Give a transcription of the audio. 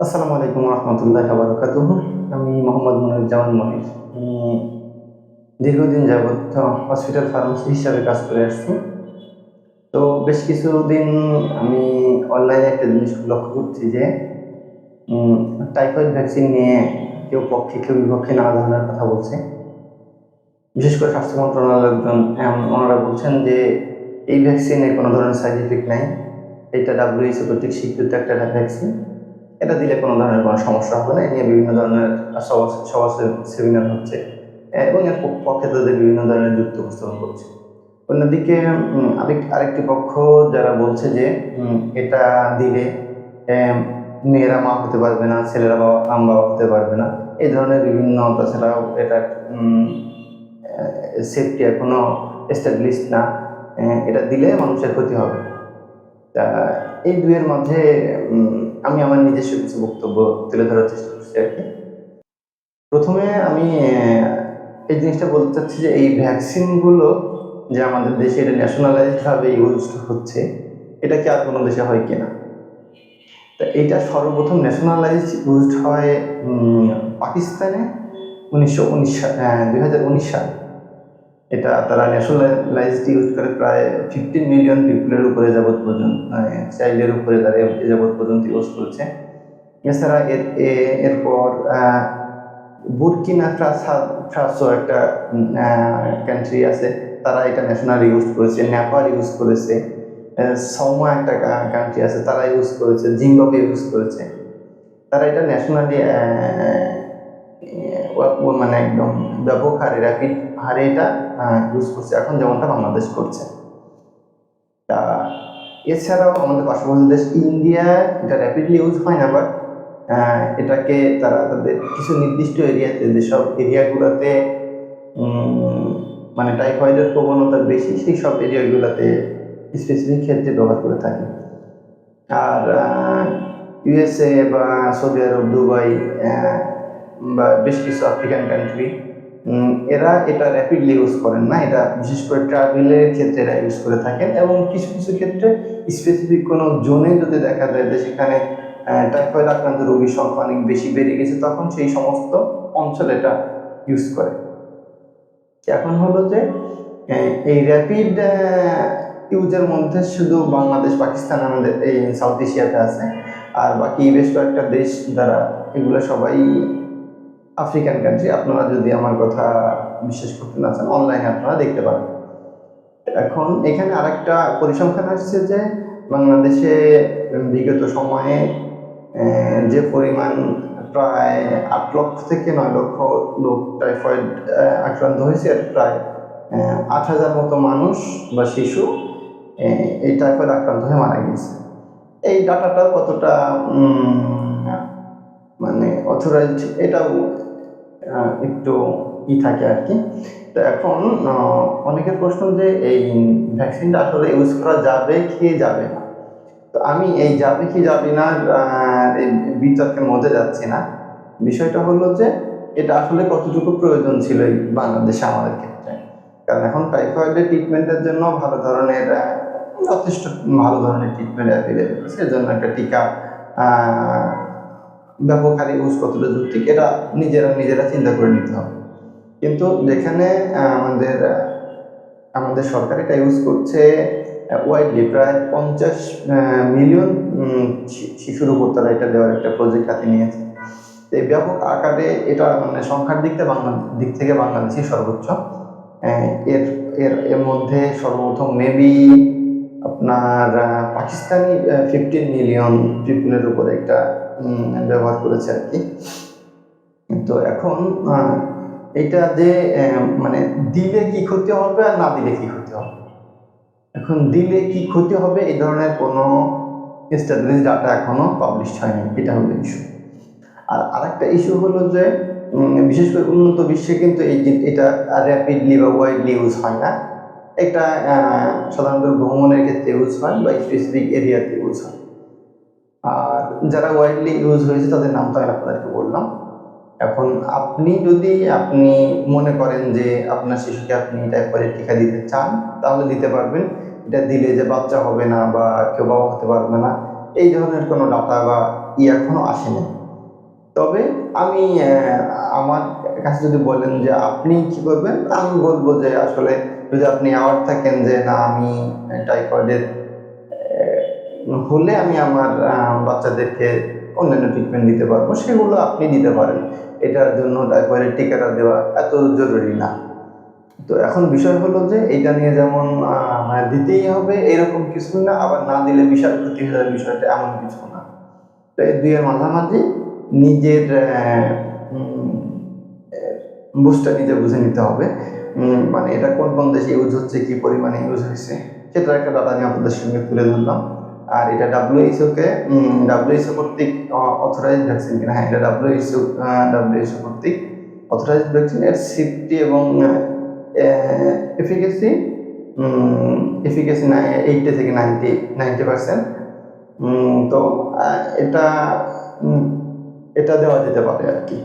আসসালামু আলাইকুম রহমতুল্লাহ বারকাতুহ আমি মোহাম্মদ মনিরুজ্জামান মনির। আমি দীর্ঘদিন যাবৎ হসপিটাল ফার্মাসি হিসাবে কাজ করে আসছি। তো বেশ কিছুদিন আমি অনলাইনে একটা জিনিস লক্ষ্য করছি যে টাইফয়েড ভ্যাকসিন নিয়ে কেউ পক্ষে, কেউ বিপক্ষে নানা ধরনের কথা বলছে। বিশেষ করে স্বাস্থ্য মন্ত্রণালয়ের লোকজন ওনারা বলছেন যে, এই ভ্যাকসিনে কোনো ধরনের সাইড ইফেক্ট নাই। এটা ডাব্লিউএইচও কর্তৃক স্বীকৃত একটা ভ্যাকসিন এটা দিলে কোনো ধরনের কোনো সমস্যা হবে না। এ নিয়ে বিভিন্ন ধরনের সভা সেমিনার হচ্ছে। এবং এর পক্ষে তাদের বিভিন্ন ধরনের যুক্তি উপস্থাপন করছে। অন্যদিকে আরেক আরেকটি পক্ষ যারা বলছে যে এটা দিলে মেয়েরা মা হতে পারবে না, ছেলেরা বাবা, আম বাবা হতে পারবে না। এই ধরনের বিভিন্ন, তাছাড়াও এটা সেফটি এখনও এস্টাবলিশ না। এটা দিলে মানুষের ক্ষতি হবে। তা এই দুইয়ের মাঝে আমি আমার নিজস্ব কিছু বক্তব্য তুলে ধরার চেষ্টা করছি আর কি। প্রথমে আমি এই জিনিসটা বলতে চাচ্ছি যে এই ভ্যাকসিনগুলো যে আমাদের দেশে এটা ন্যাশনালাইজড ভাবে ইউজ হচ্ছে, এটা কি আর কোনো দেশে হয় কিনা? তা এটা সর্বপ্রথম ন্যাশনালাইজ ইউজড হয় পাকিস্তানে উনিশশো উনিশ দুই হাজার উনিশ সাল। এটা তারা ন্যাশনালাইজড ইউজ করে প্রায় ফিফটিন মিলিয়ন পিপুলের উপরে যাবৎ পর্যন্ত চাইল্ডের উপরে তারা যাবৎ পর্যন্ত ইউজ করছে। এছাড়া এর এরপর বুরকিনা ফ্রাসা একটা কান্ট্রি আছে, তারা এটা ন্যাশনাল ইউজ করেছে নেপাল ইউজ করেছে সমা একটা কান্ট্রি আছে, তারা ইউজ করেছে জিম্বাবুয়ে ইউজ করেছে। তারা এটা ন্যাশনালি মানে একদম ব্যাপক হারে র্যাপিড হারে এটা ইউজ করছে। এখন যেমনটা বাংলাদেশ করছে। তা এছাড়াও আমাদের পার্শ্ববর্তী দেশ ইন্ডিয়া, এটা র্যাপিডলি ইউজ হয় না বাট এটাকে তারা তাদের কিছু নির্দিষ্ট এরিয়াতে যেসব এরিয়াগুলোতে মানে টাইফয়েডের প্রবণতা বেশি, সেই সব এরিয়াগুলোতে স্পেসিফিক ক্ষেত্রে ব্যবহার করে থাকে। আর ইউএসএ বা সৌদি আরব দুবাই বা বেশ কিছু আফ্রিকান কান্ট্রি এরা এটা র্যাপিডলি ইউজ করেন না। এটা বিশেষ করে ট্রাভেলের ক্ষেত্রে এরা ইউজ করে থাকেন এবং কিছু কিছু ক্ষেত্রে স্পেসিফিক কোনো জোনে যদি দেখা যায় যে সেখানে টাইফয়েড আক্রান্ত রোগীর সংখ্যা অনেক বেশি বেড়ে গেছে, তখন সেই সমস্ত অঞ্চল এটা ইউজ করে। এখন হলো যে এই র্যাপিড ইউজের মধ্যে শুধু বাংলাদেশ, পাকিস্তান আমাদের এই সাউথ এশিয়াতে আছে। আর বাকি বেশ কয়েকটা দেশ যারা এগুলো সবাই আফ্রিকান কান্ট্রি আপনারা যদি আমার কথা বিশ্বাস করতে না চান অনলাইনে আপনারা দেখতে পাবেন এখন এখানে আরেকটা পরিসংখ্যান আসছে যে বাংলাদেশে বিগত সময়ে যে পরিমাণ প্রায় আট লক্ষ থেকে নয় লক্ষ লোক টাইফয়েড আক্রান্ত হয়েছে প্রায় আট হাজার মতো মানুষ বা শিশু এই টাইফয়েড আক্রান্ত হয়ে মারা গিয়েছে। এই ডাটাটা কতটা মানে অথরাইজড এটাও একটু ই থাকে আর কি। তো এখন অনেকের প্রশ্ন যে এই ভ্যাকসিনটা আসলে ইউজ করা যাবে কি যাবে না? তো আমি এই যাবে কি যাবে না এই বিতর্কের মধ্যে যাচ্ছি না। বিষয়টা হলো যে এটা আসলে কতটুকু প্রয়োজন ছিল এই বাংলাদেশে আমাদের ক্ষেত্রে? কারণ এখন টাইফয়েডের ট্রিটমেন্টের জন্য ভালো ধরনের যথেষ্ট ভালো ধরনের ট্রিটমেন্ট অ্যাভেলেবেল সেজন্য একটা টিকা ব্যাপক ইউজ কতটা যুক্তি এটা নিজেরা নিজেরা চিন্তা করে নিতে হবে। কিন্তু যেখানে আমাদের আমাদের সরকার এটা ইউজ করছে ওয়াইডলি প্রায় পঞ্চাশ মিলিয়ন শিশুর উপর তারা এটা দেওয়ার একটা প্রজেক্ট হাতে নিয়েছে। এই ব্যাপক আকারে এটা মানে সংখ্যার দিক থেকে বাংলা, দিক থেকে বাংলাদেশই সর্বোচ্চ। এর এর এর মধ্যে সর্বপ্রথম মেবি আপনার পাকিস্তানি ফিফটিন মিলিয়ন পিপুলের উপর একটা ব্যবহার করেছে আর কি। তো এখন এটা যে মানে দিলে কি ক্ষতি হবে আর না দিলে কি ক্ষতি হবে? এখন দিলে কি ক্ষতি হবে এই ধরনের কোনো এস্টাবলিশ ডাটা এখনও পাবলিশ হয়নি, এটা হলো ইস্যু আর আরেকটা ইস্যু হলো যে বিশেষ করে উন্নত বিশ্বে কিন্তু এই এটা র্যাপিডলি বা ওয়াইডলি ইউজ হয় না। এটা সাধারণত ভ্রমণের ক্ষেত্রে ইউজ হয় বা স্পেসিফিক এরিয়াতে ইউজ হয়। আর যারা ওয়াইডলি ইউজ হয়েছে তাদের নাম তো আমি আপনাদেরকে বললাম। এখন আপনি যদি আপনি মনে করেন যে আপনার শিশুকে আপনি টাইফয়েডের টিকা দিতে চান, তাহলে দিতে পারবেন। এটা দিলে যে বাচ্চা হবে না বা কেউ বাবা হতে পারবে না, এই ধরনের কোনো ডাটা বা ই এখনও আসেনি। তবে আমি আমার কাছে যদি বলেন যে আপনি কি করবেন, আমি বলব যে আসলে যদি আপনি অ্যাওয়ার্ড থাকেন যে না, আমি টাইফয়েডের হলে আমি আমার বাচ্চাদেরকে অন্যান্য ট্রিটমেন্ট দিতে পারব, সেগুলো আপনি দিতে পারেন। এটার জন্য টাইফয়েডের টিকাটা দেওয়া এত জরুরি না। তো এখন বিষয় হলো যে এটা নিয়ে যেমন মানে দিতেই হবে, এরকম কিছু না, আবার না দিলে বিশাল ক্ষতি হয়ে যাবে বিষয়টা এমন কিছু না। তো এই দুইয়ের মাঝামাঝি নিজের বুঝটা নিজে বুঝে নিতে হবে। মানে এটা কোন কোন দেশে ইউজ হচ্ছে, কি পরিমাণে ইউজ হয়েছে, সেটার একটা ডাটা আমি আপনাদের সঙ্গে তুলে ধরলাম। আর এটা ডাব্লিউএইচও কে ডাব্লিউএইচও কর্তৃক অথরাইজ ভ্যাকসিন কিনা হ্যাঁ এটা ডাব্লিউএইচও ডাব্লিউএইচও কর্তৃক অথরাইজ ভ্যাকসিন এর সেফটি এবং এফিকেসি এফিকেসি এইটটি থেকে নাইনটি নাইনটি পার্সেন্ট তো এটা এটা দেওয়া যেতে পারে আর কি।